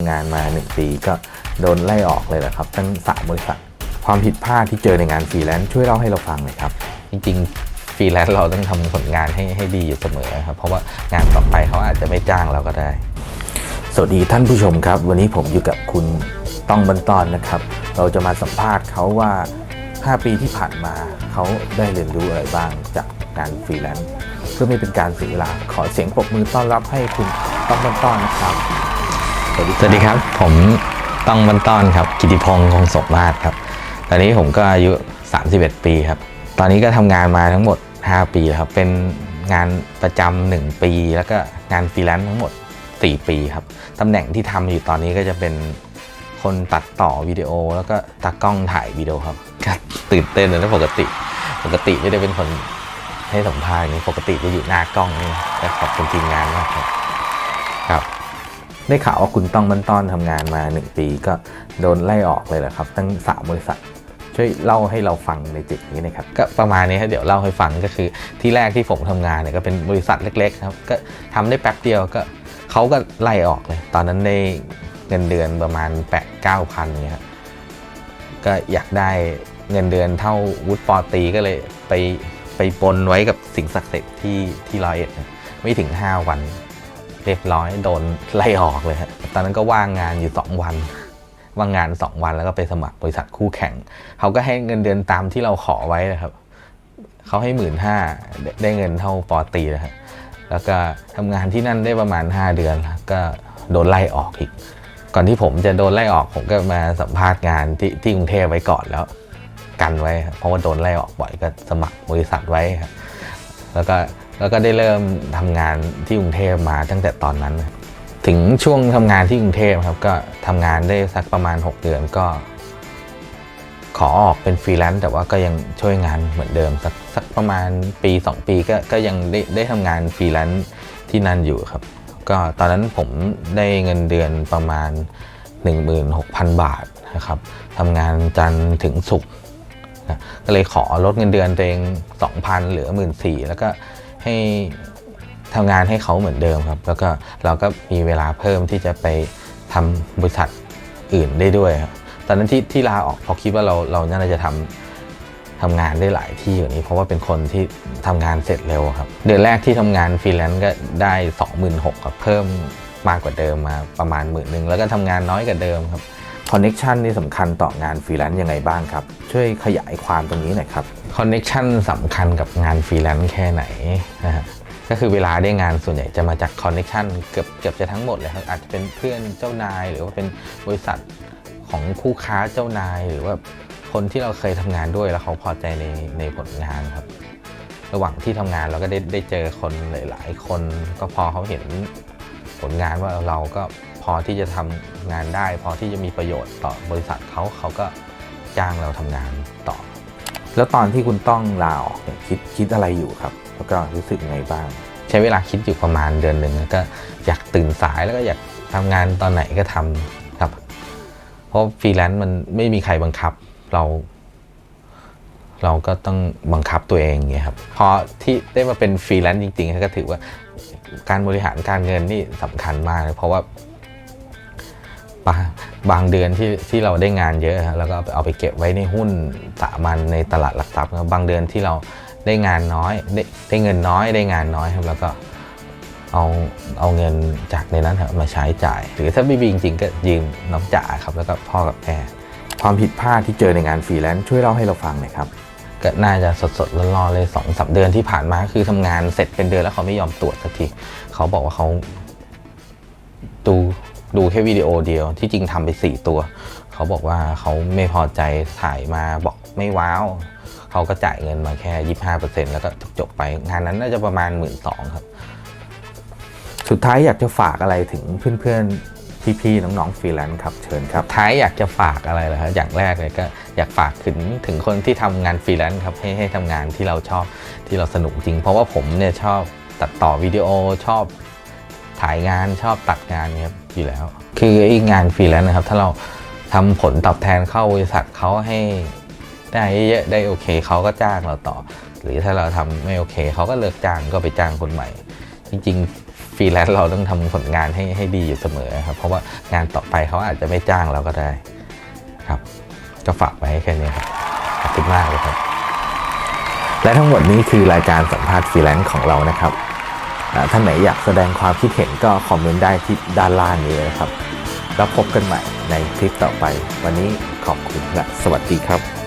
งานมาหนึ่งปีก็โดนไล่ออกเลยแหละครับตั้งสามบริษัท ความผิดพลาดที่เจอในงานฟรีแลนซ์ช่วยเล่าให้เราฟังหน่อยครับ จริงๆฟรีแลนซ์เราต้องทำผลงานให้ให้ดีอยู่เสมอครับ เพราะว่างานต่อไปเขาอาจจะไม่จ้างเราก็ได้ สวัสดีท่านผู้ชมครับ วันนี้ผมอยู่กับคุณต้องบรรตอนนะครับ เราจะมาสัมภาษณ์เขาว่า 5 ปีที่ผ่านมาเขาได้เรียนรู้อะไรบ้างจากงานฟรีแลนซ์เพื่อไม่เป็นการเสียเวลาขอเสียงปรบมือต้อนรับให้คุณต้องบรรตอนนะครับ สวัสดีครับ ผมต้องบรรต้อนครับ กิติพงศ์คงสมมาศครับ ตอนนี้ผมก็อายุ 31 ปีครับ ตอนนี้ก็ทำงานมาทั้งหมด 5 ปีแล้วครับ เป็นงานประจำหนึ่งปี แล้วก็งานฟรีแลนซ์ทั้งหมด 4 ปีครับ ตำแหน่งที่ทำอยู่ตอนนี้ก็จะเป็นคนตัดต่อวิดีโอ แล้วก็ตากล้องถ่ายวิดีโอครับก็ตื่นเต้นนะปกติ ปกติไม่ได้เป็นคนให้สัมภาษณ์อย่างนี้ปกติจะอยู่หน้ากล้องนี่ก็ขอบคุณทีมงานมากครับครับ ได้ข่าวว่าคุณต้องบรรตอนทำงานมาหนึ่งปีก็โดนไล่ออกเลยแหละครับ ตั้งสามบริษัท ช่วยเล่าให้เราฟังในจุดนี้นะครับ ก็ประมาณนี้ครับเดี๋ยวเล่าให้ฟังก็คือที่แรกที่ผมทำงานเนี่ยก็เป็นบริษัทเล็กๆครับก็ทำได้แป๊บเดียวก็เขาก็ไล่ออกเลย ตอนนั้นได้เงินเดือนประมาณ8ปดเก้าพันเนี่ยครับก็อยากได้เงินเดือนเท่าวุฒิปอตีก็เลยไปไปปนไว้กับสิ่งศักดิ์สิทธิ์ที่ที่ร้อยเอ็ดไม่ถึง 5 วัน เรียบร้อยโดนไล่ออกเลยฮะตอนนั้นก็ว่างงานอยู่ 2 วัน ว่างงาน 2 วันแล้วก็ไปสมัครบริษัทคู่แข่ง เขาก็ให้เงินเดือนตามที่เราขอไว้นะครับ เขาให้หมื่นห้าได้เงินเท่าปอตีนะฮะแล้วก็ทำงานที่นั่นได้ประมาณ 5 เดือนแล้วก็โดนไล่ออกอีก ก่อนที่ผมจะโดนไล่ออกผมก็มาสัมภาษณ์งานที่ที่กรุงเทพไว้ก่อนแล้ว กันไว้ครับเพราะว่าโดนไล่ออกบ่อยก็สมัครบริษัทไว้ครับแล้วก็ แล้วก็ได้เริ่มทำงานที่กรุงเทพมาตั้งแต่ตอนนั้น ถึงช่วงทำงานที่กรุงเทพครับ ก็ทำงานได้สักประมาณ 6 เดือนก็ ขอออกเป็นฟรีแลนซ์แต่ว่าก็ยังช่วยงานเหมือนเดิม สักสักประมาณปี 2 ปีก็ก็ยังได้ได้ทำงานฟรีแลนซ์ที่นั่นอยู่ครับ ก็ตอนนั้นผมได้เงินเดือนประมาณ 16,000 บาทนะครับทำงานจันทร์ถึงศุกร์ก็เลยขอลดเงินเดือนตัวเอง2,000เหลือ 14,000แล้วก็ ให้ทำงานให้เขาเหมือนเดิมครับ แล้วก็เราก็มีเวลาเพิ่มที่จะไปทำบริษัทอื่นได้ด้วยครับตอนนั้นที่ที่ลาออกเพราะคิดว่าเราเราน่าจะทำทำงานได้หลายที่อยู่านี้ เพราะว่าเป็นคนที่ทำงานเสร็จเร็วครับ เดือนแรกที่ทำงานฟรีแลนซ์ก็ได้ 26,000ครับเพิ่มมากกว่าเดิมมาประมาณหมื่นหนึ่งแล้วก็ทำงานน้อยกว่าเดิมครับคอนเน็ชันนี่สำคัญต่องานฟรีแลนซ์ยังไงบ้างครับ ช่วยขยายความตรงนี้หน่อยครับ คอนเน็ชันสำคัญกับงานฟรีแลนซ์แค่ไหนนะฮะก็คือเวลาได้งานส่วนใหญ่จะมาจากคอนเน็ชันเกือบเกือบจะทั้งหมดเลยครับอาจจะเป็นเพื่อนเจ้านาย หรือว่าเป็นบริษัทของคู่ค้าเจ้านาย หรือว่าคนที่เราเคยทำงานด้วยแล้วเขาพอใจในในผลงานครับ ระหว่างที่ทำงานเราก็ได้ได้เจอคนหลาย ๆ คนก็พอเขาเห็นผลงานว่าเราก็พอที่จะทำงานได้ พอที่จะมีประโยชน์ต่อบริษัทเขาเขาก็จ้างเราทำงานต่อ แล้วตอนที่คุณต้องลาออกเนี่ยคิดคิดอะไรอยู่ครับ แล้วก็รู้สึกยังไงบ้าง ใช้เวลาคิดอยู่ประมาณเดือนหนึ่งแล้วก็อยากตื่นสายแล้วก็อยากทำงานตอนไหนก็ทำครับ เพราะฟรีแลนซ์มันไม่มีใครบังคับเรา เราก็ต้องบังคับตัวเองอย่างเงี้ยครับพอที่ได้มาเป็นฟรีแลนซ์จริงๆก็ถือว่าการบริหารการเงินนี่สำคัญมากเลยเพราะว่า บางบางเดือนที่ที่เราได้งานเยอะแล้วก็เอาไปเก็บไว้ในหุ้นสามัญในตลาดหลักทรัพย์นะบางเดือนที่เราได้งานน้อยได้ได้เงินน้อยได้งานน้อยครับแล้วก็เอาเอาเงินจากในนั้นครับมาใช้จ่าย หรือถ้าไม่มีจริงๆก็ยืมน้องจ่าครับแล้วก็พ่อกับแม่ความผิดพลาดที่เจอในงานฟรีแลนซ์ช่วยเล่าให้เราฟังหน่อยครับก็น่าจะสดสดๆร้อนๆเลยสองสามเดือนที่ผ่านมาคือทำงานเสร็จเป็นเดือนแล้วเขาไม่ยอมตรวจสักทีเขาบอกว่าเขาดู ดูแค่วิดีโอเดียวที่จริงทำไปสี่ตัว เขาบอกว่าเขาไม่พอใจถ่ายมาบอกไม่ว้าวเขาก็จ่ายเงินมาแค่ยี่ห้าเปอร์เซ็นต์แล้วก็จบไป งานนั้นน่าจะประมาณหมื่นสองครับ สุดท้ายอยากจะฝากอะไรถึงเพื่อนๆ พี่ๆ น้องๆฟรีแลนซ์ครับ เชิญครับ ท้ายอยากจะฝากอะไรเหรอครับอย่างแรกเลยก็อยากฝากถึงถึงคนที่ทำงานฟรีแลนซ์ครับ ให้ให้ทำงานที่เราชอบที่เราสนุกจริง เพราะว่าผมเนี่ยชอบตัดต่อวิดีโอชอบ ถ่ายงานชอบตัดงานนี่ยครับอยู่แล้ว คือไอ้งานฟรีแลนซ์นะครับ ถ้าเราทำผลตอบแทนเข้าบริษัทเขาให้ได้เยอะได้โอเคเขาก็จ้างเราต่อ หรือถ้าเราทำไม่โอเคเขาก็เลิกจ้างก็ไปจ้างคนใหม่ จริงๆฟรีแลนซ์เราต้องทำผลงานให้ให้ดีอยู่เสมอครับ เพราะว่างานต่อไปเขาอาจจะไม่จ้างเราก็ได้ครับ ก็ฝากไว้แค่นี้ครับขอบคุณมากเลยครับ และทั้งหมดนี้คือรายการสัมภาษณ์ฟรีแลนซ์ของเรานะครับ ท่านไหนอยากแสดงความคิดเห็นก็คอมเมนต์ได้ที่ด้านล่างนี้เลยครับ แล้วพบกันใหม่ในคลิปต่อไป วันนี้ขอบคุณและสวัสดีครับ